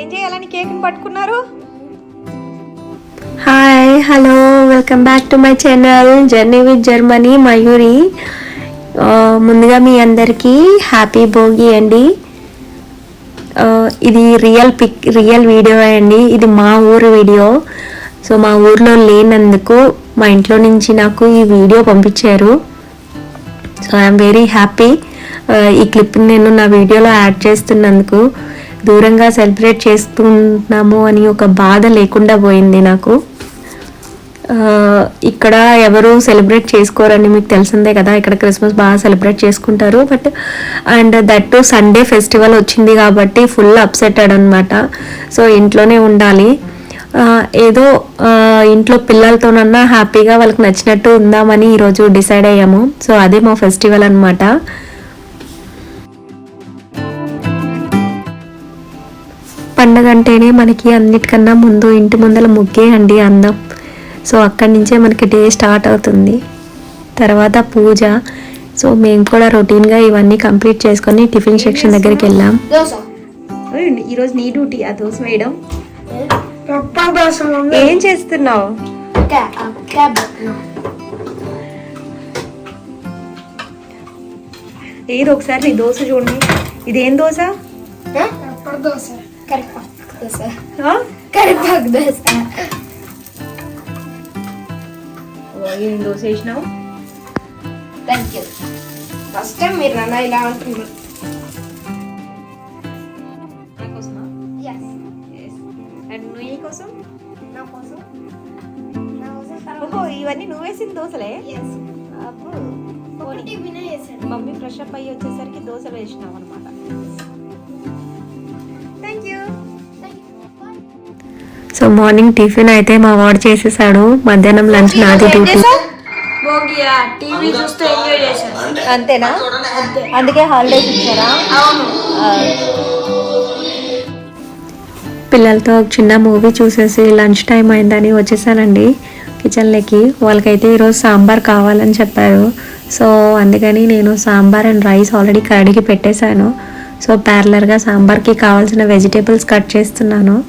ఏం చేయాలని కేక్ని పట్టుకున్నారు? Hi hello welcome back to my channel journey with Germany Mayuri ముందుగా మీ అందరికీ హ్యాపీ భోగి అండి. Uh, ఇది రియల్ పిక్ రియల్ వీడియో అండి. ఇది మా ఊరు వీడియో సో మా ఊర్లో లేనందుకు మా ఇంట్లో నుంచి నాకు ఈ వీడియో పంపించారు. సో ఐఎమ్ వెరీ హ్యాపీ ఈ క్లిప్ నేను నా వీడియోలో యాడ్ చేస్తున్నందుకు. దూరంగా సెలబ్రేట్ చేస్తున్నాము అని ఒక బాధ లేకుండా పోయింది నాకు. ఇక్కడ ఎవరు సెలబ్రేట్ చేసుకోరని మీకు తెలిసిందే కదా ఇక్కడ క్రిస్మస్ బాగా సెలబ్రేట్ చేసుకుంటారు. But and that to Sunday festival వచ్చింది కాబట్టి ఫుల్ అప్సెట్ అనమాట సో ఇంట్లోనే ఉండాలి. ఏదో ఇంట్లో పిల్లలతోనన్నా హ్యాపీగా వాళ్ళకి నచ్చినట్టు ఉందామని ఈరోజు డిసైడ్ అయ్యాము. సో అదే మా ఫెస్టివల్ అనమాట పండగ అంటేనే మనకి అన్నిటికన్నా ముందు ఇంటి ముందల ముగ్గే అండి అందం. సో అక్కడి నుంచే మనకి డే స్టార్ట్ అవుతుంది. తర్వాత పూజ. సో మేము కూడా రొటీన్గా ఇవన్నీ కంప్లీట్ చేసుకొని టిఫిన్ సెక్షన్ దగ్గరికి వెళ్ళాం. ఈరోజు నీ డ్యూటీ ఆ దోశ వేయడం? ఏం చేస్తున్నావు? ఏదో ఒకసారి నీ దోశ చూడండి. ఇదేం దోశ? దోశ. కరివేపాకు దోశ? కరివేపాకు దోశ ఏం దోశ వేసినావు థ్యాంక్ యూ ఫస్ట్ టైం మీరు నన్ను ఇలా అంటున్నారు నాకోసమా ఎస్ అండ్ నువ్వు కోసం నా కోసం నా కోసం ఓహో ఇవన్నీ నువ్వు వేసిన దోశలే చేశాడు మమ్మీ ఫ్రెష్ అప్ అయ్యి వచ్చేసరికి దోశలు వేసినావు అనమాట సో మార్నింగ్ టిఫిన్ అయితే మా వాడు చేసేసాడు. మధ్యాహ్నం లంచ్ నాది డ్యూటీ. భోగియా టీవీ చూస్తూ ఎంజాయ్ చేశాను అంతేనా? అందుకే హాలిడేస్ ఇచ్చారా? అవును. పిల్లలతో ఒక చిన్న మూవీ చూసేసి లంచ్ టైం అయిందని వచ్చేసానండి. కిచెన్లోకి. వాళ్ళకైతే ఈరోజు సాంబార్ కావాలని చెప్పారు. సో అందుకని నేను సాంబార్ అండ్ రైస్ ఆల్రెడీ కడిగి పెట్టేశాను. సో ప్యారలర్గా సాంబార్కి కావాల్సిన వెజిటేబుల్స్ కట్ చేస్తున్నాను.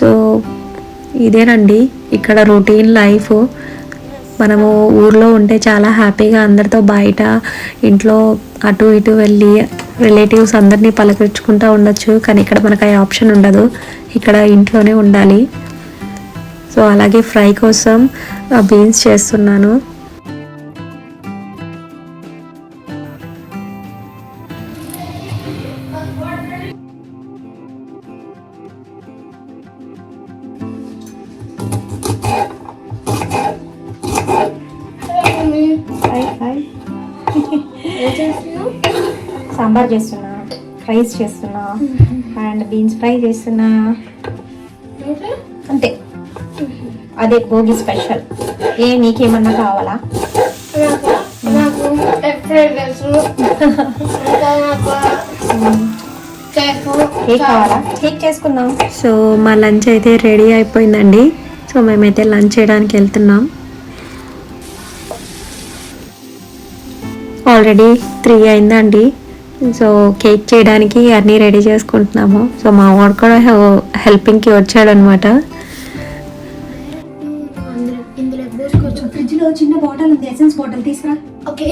సో ఇదేనండి. ఇక్కడ రొటీన్ లైఫ్ మనము ఊర్లో ఉంటే చాలా హ్యాపీగా అందరితో బయట ఇంట్లో అటు ఇటు వెళ్ళి రిలేటివ్స్ అందరినీ పలకరించుకుంటూ ఉండొచ్చు. కానీ ఇక్కడ మనకు ఆ ఆప్షన్ ఉండదు. ఇక్కడ ఇంట్లోనే ఉండాలి. సో అలాగే ఫ్రై కోసం బీన్స్ చేస్తున్నాను. సాంబార్ చేస్తున్నా రైస్ చేస్తున్నా అండ్ బీన్స్ ఫ్రై చేస్తున్నా. అంతే. అదే భోగి స్పెషల్. ఏ నీకేమన్నా కావాలా? కేక్ కావాలా? కేక్ చేసుకుందాం. సో మా లంచ్ అయితే రెడీ అయిపోయిందండి. సో మేమైతే లంచ్ చేయడానికి వెళ్తున్నాం. ఆల్రెడీ త్రీ అయిందండి. సో కేక్ చేయడానికి అన్నీ రెడీ చేసుకుంటున్నాము. సో మా వాడు కూడా హెల్పింగ్కి వచ్చాడనమాట. అందులో ఇందులో పోసుకోవచ్చు ఫ్రిడ్జ్లో చిన్న బాటిల్ ఉంది ఎసెన్స్ బాటిల్ తీసుకురా. ఓకే.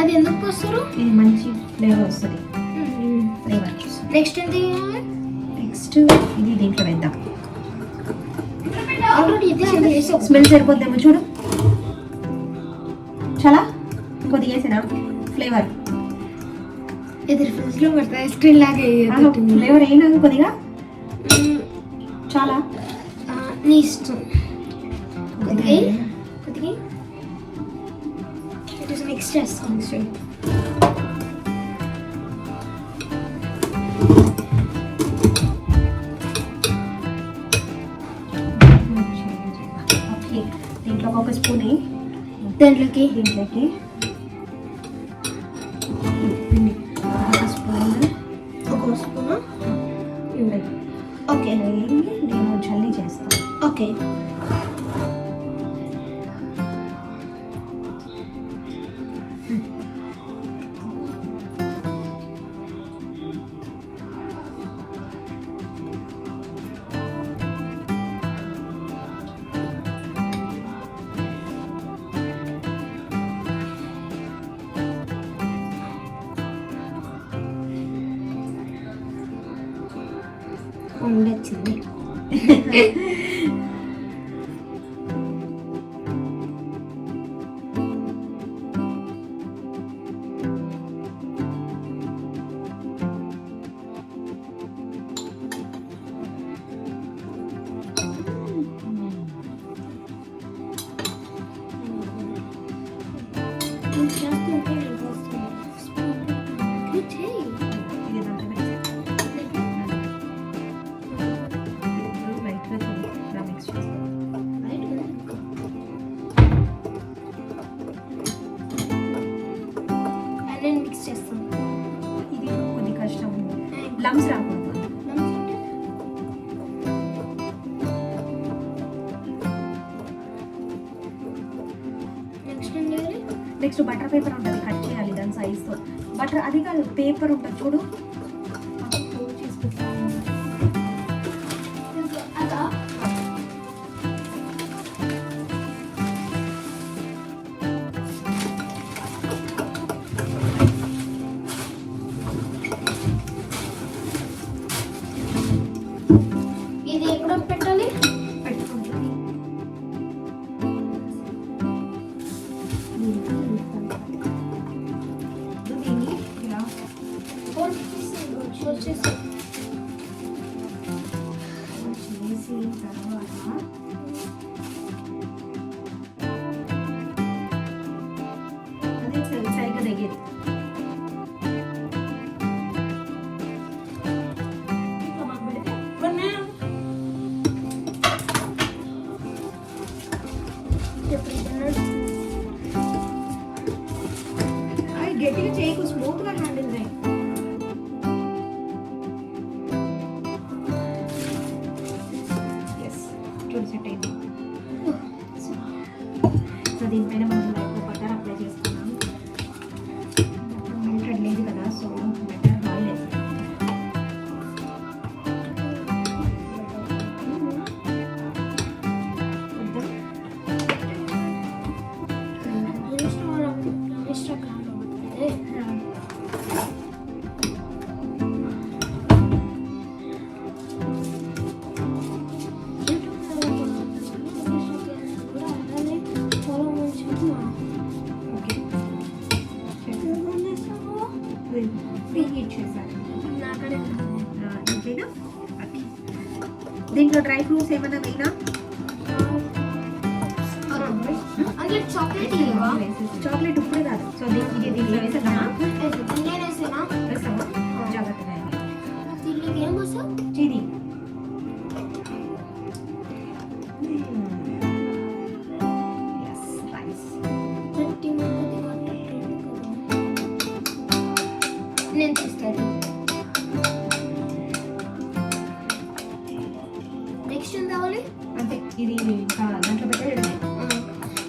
అది ఎందుకు పోస్తారు? ఇది మంచి ఫ్లేవర్ వస్తుంది. నెక్స్ట్ ఎంత నెక్స్ట్ ఇది దీంట్లో వేద్దాం. స్మెల్ సరిపోద్దేమో చూడు. చాలా? కొద్దిగా వేసినా ఫ్లేవర్ ఇది ఫ్రిడ్జ్లో పెడతా ఐస్ క్రీమ్ లాగా ఫ్లేవర్ అయినా కొద్దిగా? చాలా? నీ ఇష్టం. కొద్దిగా కొద్దిగా? మిక్స్ చేస్తాం ఒక స్పూన్ వేయి. దాంట్లోకి? దీంట్లోకి. పిండి ఒక స్పూన్. ఒక స్పూన్? ఇవ్వండి ఓకే. నేను జల్లీ చేస్తాను ఓకే. ఉండొచ్చింది ఇది చేయాలి? నెక్స్ట్ బటర్ పేపర్ ఉంటుంది కట్ చేయాలి దాని సైజ్తో బటర్ అది కాదు పేపర్ ఉంటుంది చూడు. అదే సరి- సరిగ్గా దగ్గర అవి గట్టిగా చేయకు చాక్లెట్ ఇప్పుడే కాదు సో ఇది దీంట్లో వేసేద్దామా? వేస్తామా జాగ్రత్తగా రైస్ నేను తీస్తాను నెక్స్ట్ ఏం కావాలి? అంతే ఇది దాంట్లో పెట్టేయడమే.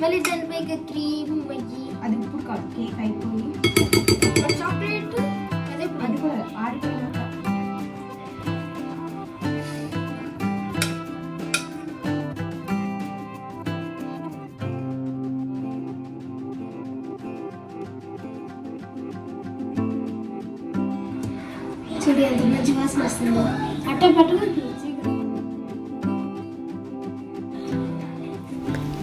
మళ్ళీ దానిపై క్రీమ్ మజ్జి అది ఇప్పుడు కాదు కేక్ అయిపోయి. చాక్లెట్? అదే అది కూడా ఆడిపోయినాక చూడు ఎంత మంచి వాసన వస్తుందో. అట్టే పట్టు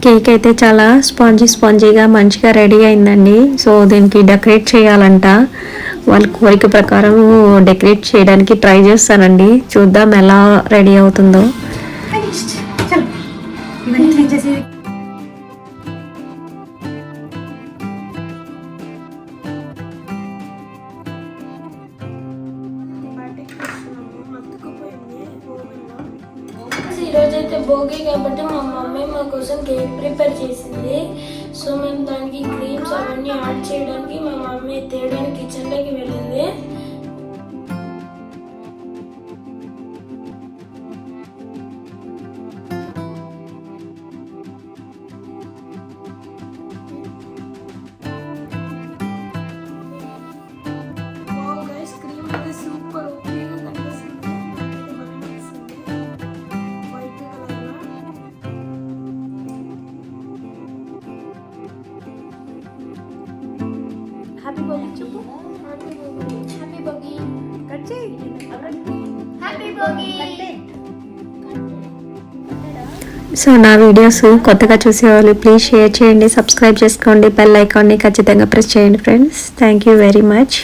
కేక్ అయితే చాలా స్పాంజీ స్పాంజీగా మంచిగా రెడీ అయిందండి. సో దీనికి డెకరేట్ చేయాలంట. వాళ్ళ కోరిక ప్రకారం డెకరేట్ చేయడానికి ట్రై చేస్తానండి. చూద్దాం ఎలా రెడీ అవుతుందో. రోజైతే భోగి కాబట్టి మా మమ్మీ మా కోసం కేక్ ప్రిపేర్ చేసింది. సో మేము దానికి క్రీమ్స్ అవన్నీ యాడ్ చేయడానికి మా మమ్మీ తేడానికి కిచెన్లోకి వెళ్ళింది. హ్యాపీ బర్త్డే చెప్పు హ్యాపీ బర్త్డే కట్ చేయి హ్యాపీ హ్యాపీ భోగి సో నా వీడియోస్ కొత్తగా చూసేవాళ్ళు ప్లీజ్ షేర్ చేయండి సబ్స్క్రైబ్ చేసుకోండి బెల్ ఐకాన్ని ఖచ్చితంగా ప్రెస్ చేయండి friends thank you very much